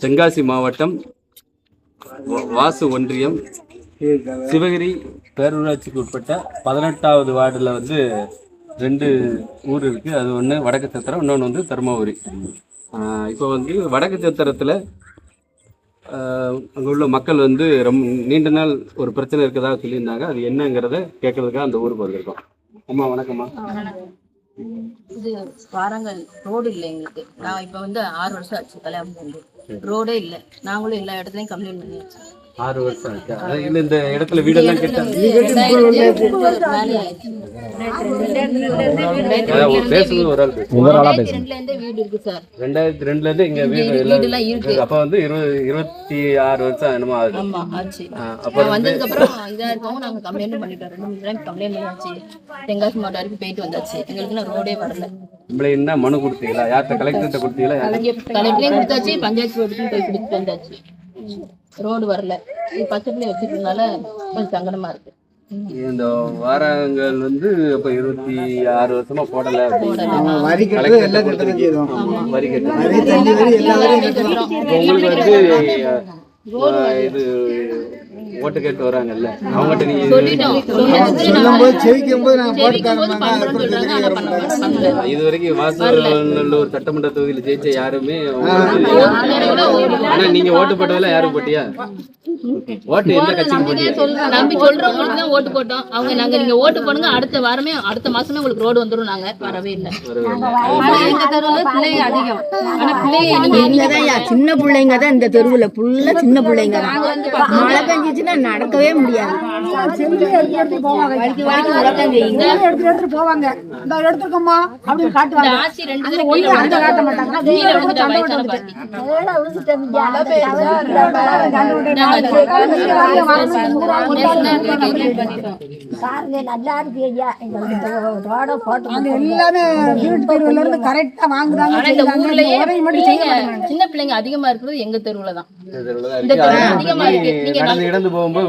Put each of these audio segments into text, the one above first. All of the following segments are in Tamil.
தென்காசி மாவட்டம் வாசு ஒன்றியம். சிவகிரி பேரூராட்சிக்கு உட்பட்ட பதினெட்டாவது வார்டில் வந்து ரெண்டு ஊர் இருக்குது அது ஒன்று வடக்கு சத்திரம் இன்னொன்று வந்து தருமபுரி. இப்போ வந்து வடக்கு சத்திரத்தில் அங்கே உள்ள மக்கள் வந்து ரொம்ப நீண்ட நாள் ஒரு பிரச்சனை இருக்கதாக சொல்லியிருந்தாங்க. அது என்னங்கிறத கேட்கறதுக்காக அந்த ஊருக்கு வந்திருக்கோம். அம்மா வணக்கம்மா. இது வாரங்கள் ரோடு இல்லை எங்களுக்கு. நான் இப்போ வந்து ஆறு வருஷம் ஆச்சு கல்யாணம் ரோடே இல்லை. நாங்களும் எல்லா இடத்துலையும் கம்ப்ளைண்ட் பண்ணியாச்சு. ஆறு வருஷம் ஆச்சு. அதான் இல்லை இந்த இடத்துல வீடெல்லாம் பேசுறது ஒரு ஆள் ரெண்டாயிரத்தி ரெண்டுல இருந்தே வீடு இருக்கு சார். ரெண்டாயிரத்தி ரெண்டுல இருந்து இங்க வீடு எல்லாம் இருக்கு. அப்ப வந்து இருபது இருபத்தி ஆறு வருஷம் என்னமோ ஆகுது. ஆச்சு. அப்ப வந்ததுக்கு அப்புறம் இதா இருக்கவும் நாங்க கம்ப்ளைண்ட் பண்ணிட்டோம். ரெண்டு மூணு டைம் கம்ப்ளைண்ட் பண்ணியாச்சு. தென்காசி மாவட்டம் வரைக்கும் போயிட்டு வந்தாச்சு. எங்களுக்கு ரோடே வரல. நம்மள என்ன மனு கொடுத்தீங்களா? யார்கிட்ட கலெக்டர்கிட்ட கொடுத்தீங்களா? கலெக்டரையும் கொடுத்தாச்சு பஞ்சாயத்து போய் கொடுத்து வந்தாச்சு. ரோடு வரல. இது வச்சிருக்கனால கொஞ்சம் சங்கடமா இருக்கு. இந்த வாரங்கள் வந்து இப்ப இருபத்தி ஆறு வருஷமா போடல உங்களுக்கு வந்து இது ஓட்டு கேட்டு வராங்கல்ல. அவங்ககிட்ட நீங்க போது நாங்க போட்டு இது வரைக்கும் வாசநல்லூர் சட்டமன்ற தொகுதியில் ஜெயிச்ச யாருமே உங்களுக்கு ஆனா நீங்க ஓட்டு போட்டதுல யாரும் போட்டியா? ஓட்டு எந்த கட்சிக்கு போட்டியா? நம்பி சொல்றவங்களுக்கு தான் ஓட்டு போட்டோம். அவங்க நாங்க நீங்க ஓட்டு போடுங்க அடுத்த வாரமே அடுத்த மாசமே உங்களுக்கு ரோடு வந்துரும். நாங்க வரவே இல்லை. எங்க தெருவுல பிள்ளைங்க அதிகம். ஆனா பிள்ளைங்க சின்ன பிள்ளைங்க தான் இந்த தெருவுல. ஃபுல்லா சின்ன பிள்ளைங்க தான். மழை பெஞ்சிச்சுன்னா நடக்கவே முடியாது வலிக்கு வலிக்கு உலகம் செய்யுங்க இந்த ஆச்சி ரெண்டு பேரும் கீழே விழுந்துட்டாங்க. கீழே விழுந்துட்டா வயசான பாட்டி எல்லாமே வீட்டு தெருவுல இருந்து கரெக்டா வாங்குறாங்க இந்த இந்த சின்ன பிள்ளைங்க அதிகமா இருக்கிறது எங்க தெருவுல தான் இந்த இந்த இருக்கு. தெருவுல அதிகமா இருக்கு நீங்க கடந்து இடந்து போகும்போது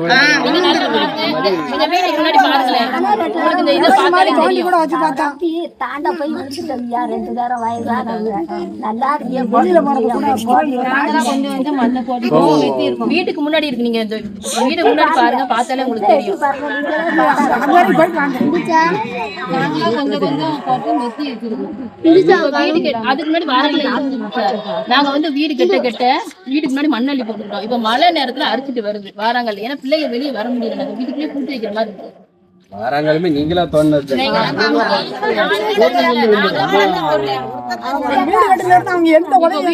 வீட்டுக்கு முன்னாடி பாருங்களேன். உங்களுக்கு இந்த இதை பார்த்தாலே தோண்டி தெரியும். கூட வச்சு பார்த்தா. தாண்டா போய் முடிச்சுட்டோம்யா. ரெண்டு தரம் வயசானவங்க நல்லா இருக்கு. வீட்டுக்கு முன்னாடி நீங்க வீட்டுக்கு முன்னாடி பாருங்க. பார்த்தாலே உங்களுக்கு தெரியும். அதுக்கு முன்னாடி வாரங்கள நாங்க வந்து வீடு கெட்ட கெட்ட வீட்டுக்கு முன்னாடி மண்ணள்ளி போட்டுட்டோம் இப்ப மழை நேரத்துல அரிச்சிட்டு வருது. வாரங்கள். ஏன்னா பிள்ளைங்க வெளியே வர முடியல. நாங்க வீட்டுக்குள்ளே கூட்டி வைக்கிற மாதிரி இருக்கு. வாராங்களுமே நீங்களா தோணுது வீடு கட்டுல இருந்து அவங்க எந்த உதவி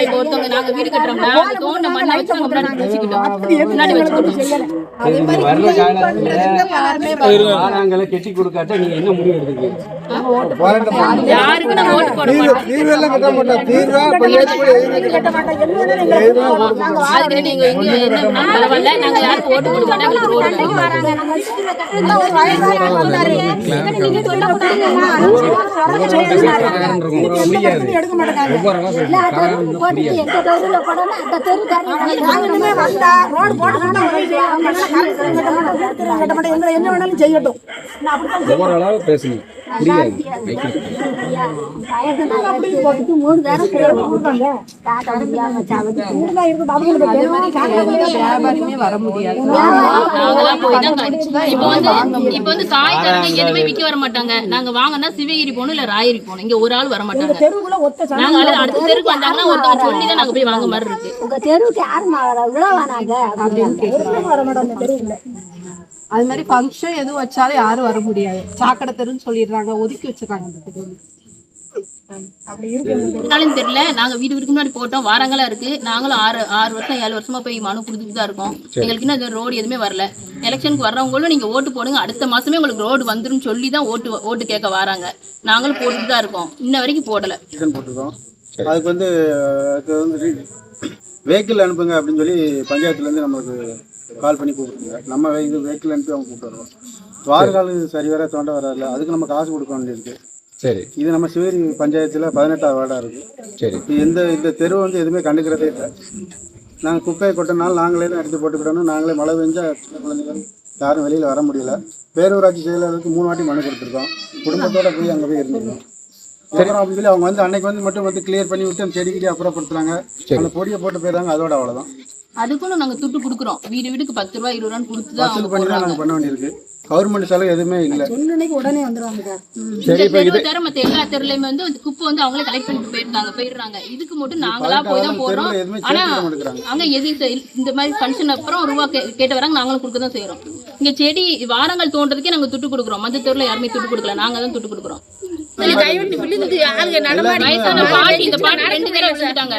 இப்ப ஒருத்தவங்க நாங்க வீடு கட்டுறோம்னா அந்த தோண்ட மண்ணை வச்சு நாங்க முன்னாடி பேசிக்கிட்டோம் முன்னாடி வச்சுக்கிட்டோம் வர்ற காலத்துல வாராங்களை கெட்டி கொடுக்காட்ட நீங்க என்ன முடிவு எடுத்துக்கீங்க போராட்டம் யாருக்கு நான் ஓட்டு போட மாட்டோம். தீர்வு எல்லாம் கட்ட மாட்டோம். தீர்வா பஞ்சாயத்து கூட எழுதி அதுக்கு நீங்க எங்க என்ன பண்ணாலும் பரவாயில்ல. நாங்க யாருக்கு ஓட்டு போட மாட்டோம். எங்களுக்கு ரோடு வேணும். எடுக்க மாட்டாங்க எங்க தெருவுல போடணும் அந்த மாட்டோம் எங்களை என்ன வேணாலும் செய்யட்டும். வியாபாரமே வர முடியாது. இப்ப வந்து இப்ப வந்து காய்கறிங்க எதுவுமே விக்க வர மாட்டாங்க. நாங்க வாங்கினா சிவகிரி போகணும் இல்ல ராயரி போகணும். இங்க ஒரு ஆள் வர மாட்டாங்க. தெருவுக்குள்ள ஒத்த நாங்க அடுத்த- அடுத்த தெருக்கு வந்தாங்கன்னா ஒருத்தவங்க சொல்லி தான் நாங்க போய் வாங்க மாதிரி இருக்கு. உங்க தெருவுக்கு யாருமா வர விழவானாங்க அப்படின்னு. வர மாட்டோம் அந்த தெருவுல அது மாதிரி ஃபங்க்ஷன் எதுவும் வச்சாலும் யாரும் வர முடியாது. சாக்கடை தெருன்னு சொல்லிடுறாங்க ஒதுக்கி வச்சிருக்காங்க அந்த தெருவுல இருந்தாலும் தெரியல. நாங்க வீடு வீட்டுக்கு முன்னாடி போட்டோம். வாரங்களா இருக்கு. நாங்களும் ஆறு ஆறு வருஷம் ஏழு வருஷமா போய் மனு கொடுத்துட்டு தான் இருக்கோம். எங்களுக்கு இன்னும் ரோடு எதுவுமே வரல. எலெக்ஷனுக்கு வர்றவங்களும் நீங்க ஓட்டு போடுங்க. அடுத்த மாசமே உங்களுக்கு ரோடு வந்துரும் சொல்லி தான் ஓட்டு ஓட்டு கேட்க வராங்க. நாங்களும் போட்டுட்டு தான் இருக்கோம். இன்ன வரைக்கும் போடல. அதுக்கு வந்து வெஹிக்கிள் அனுப்புங்க அப்படின்னு சொல்லி பஞ்சாயத்துலேருந்து நமக்கு கால் பண்ணி கூப்பிட்டுருங்க நம்ம வே- இது வெஹிக்கிள் அனுப்பி அவங்க கூப்பிட்டு வருவோம். வாரகால் சரி வர தோண்ட வராதுல அதுக்கு நம்ம காசு கொடுக்க வேண்டியிருக்கு சரி. இது நம்ம சிவகிரி பஞ்சாயத்தில் பதினெட்டாவது வார்டாக இருக்குது சரி. இந்த இந்த தெரு வந்து எதுவுமே கண்டுக்கிறதே இல்லை. நாங்கள் குப்பையை கொட்டினாலும் நாங்களே தான் எடுத்து போட்டுக்கிட்டோம் நாங்களே மழை பெஞ்சா சின்ன குழந்தைகள் யாரும் வெளியில் வர முடியல. பேரூராட்சி செயலாளருக்கு மூணு வாட்டி மனு கொடுத்துருக்கோம். குடும்பத்தோட போய் அங்கே போய் இருந்துருக்கோம் அப்படின்னு சொல்லி அவங்க வந்து அன்னைக்கு வந்து மட்டும் வந்து கிளியர் பண்ணி விட்டு அந்த செடிக்கிட்டே அப்புறப்படுத்துறாங்க அந்த பொடியை போட்டு போயிடுறாங்க. அதோட அவ்வளவுதான். அதுக்கும் நாங்க துட்டு கொடுக்குறோம். வீடு வீடுக்கு பத்து ரூபாய் இருபது ரூபான்னு கொடுத்து தான் அவங்க வசூல் பண்ணி வேண்டியிருக்கு. கவர்மெண்ட் செலவு எதுவுமே இல்லை. இன்னைக்கு உடனே வந்துருவாங்க சார் மத்த எல்லா தெருலையுமே வந்து குப்பை வந்து அவங்களே கலெக்ட் பண்ணிட்டு போயிருக்காங்க போயிடுறாங்க. இதுக்கு மட்டும் நாங்களா போய் தான் போறோம் ஆனா அங்க எது இந்த மாதிரி ஃபங்க்ஷன் அப்புறம் ரூபா கேட்டு வராங்க நாங்களும் கொடுக்க தான் செய்யறோம் இங்க செடி வாரங்கள் தோன்றதுக்கே நாங்க துட்டு கொடுக்குறோம். மத்த தெருல யாருமே துட்டு கொடுக்கல. நாங்க தான் துட்டு கொடுக்குறோம். இந்த பாட்டி ரெண்டு தடவை விழுந்துட்டாங்க.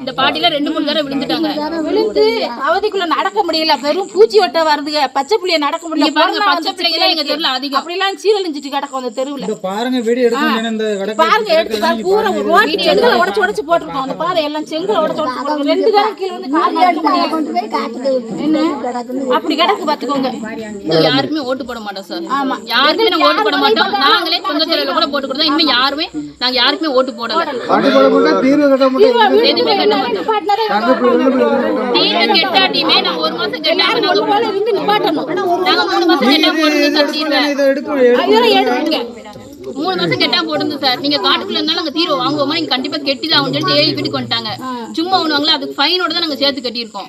இந்த பாட்டில ரெண்டு மூணு தடவை விழுந்துட்டாங்க. விழுந்து அவதிக்குள்ள நடக்க முடியல. வெறும் பூச்சி வட்ட வருதுங்க. பச்சை புள்ளைய நடக்க முடியல. பாருங்க பச்சை எங்க தெருல அதிகம். அப்படிலாம் சீரழிஞ்சிட்டு கிடக்கும் அந்த தெருவுல. பாருங்க வீடியோ எடுக்கணும் இந்த பாருங்க எடுத்து பாரு, பூரா ஒரு ரோட்டு செங்கலை உடைச்சு உடைச்சு போட்டிருக்கோம். அந்த பாறை எல்லாம் செங்கலை உடைச்சு உடைச்சு போட்டிருக்கோம் ரெண்டு தரம் கீழே வந்து கால் நடக்க முடியல என்ன? அப்படி கிடக்கு பாத்துக்கோங்க. யாருக்குமே ஓட்டு போட மாட்டோம் சார். ஆமா. நாங்க ஓட்டு போட மாட்டோம். நாங்களே சொந்த தெருவில் கூட போட்டு கொடுத்தோம் இனிமே யாருமே நாங்க யாருக்குமே ஓட்டு போடல. கட்ட எதுவுமே கட்ட மாட்டோம். தீர்வு கெட்டாட்டியுமே நாங்க ஒரு மாசம் கெட்டாம நாங்க போல இருந்து நிப்பாட்டணும். நாங்க மூணு மாசம் கெட்டா போடுங்க சார் தீர்வை. எடுத்துங்க மூணு மாசம் கெட்டா போடுங்க சார். நீங்க காட்டுக்குள்ள இருந்தாலும் நாங்க தீர்வு வாங்குவோமா? நீங்க கண்டிப்பா கெட்டிதான் அவங்க சொல்லிட்டு ஏழு வீட்டுக்கு வந்துட்டாங்க சும்மா ஒண்ணுவாங்களா அதுக்கு ஃபைனோட தான் நாங்க சேர்த்து கட்டியிருக்கோம்.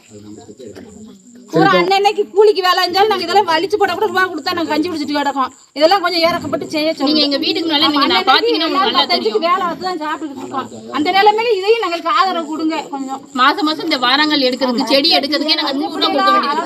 அன்னைக்கு கூலிக்கு வேலை இருந்தாலும் நாங்க இதெல்லாம் வலிச்சு போட கூட ரூபா கொடுத்தா நாங்க கஞ்சி குடிச்சிட்டு கிடக்கோம். இதெல்லாம் கொஞ்சம் ஏறக்கப்பட்டு செய்ய நீங்க எங்க வீட்டுக்கு முன்னாலே நீங்க நான் பாத்தீங்கன்னா உங்களுக்கு நல்லா தெரியும். வேலை வந்து தான் சாப்பிட்டுட்டு இருக்கோம். அந்த நிலைமையில இதையும் நாங்களுக்கு ஆதரவு கொடுங்க கொஞ்சம். மாசம் மாசம் இந்த வாரங்கள் எடுக்கிறதுக்கு செடி எடுக்கிறதுக்கே நாங்க நூறு ரூபா கொடுக்க வேண்டியது.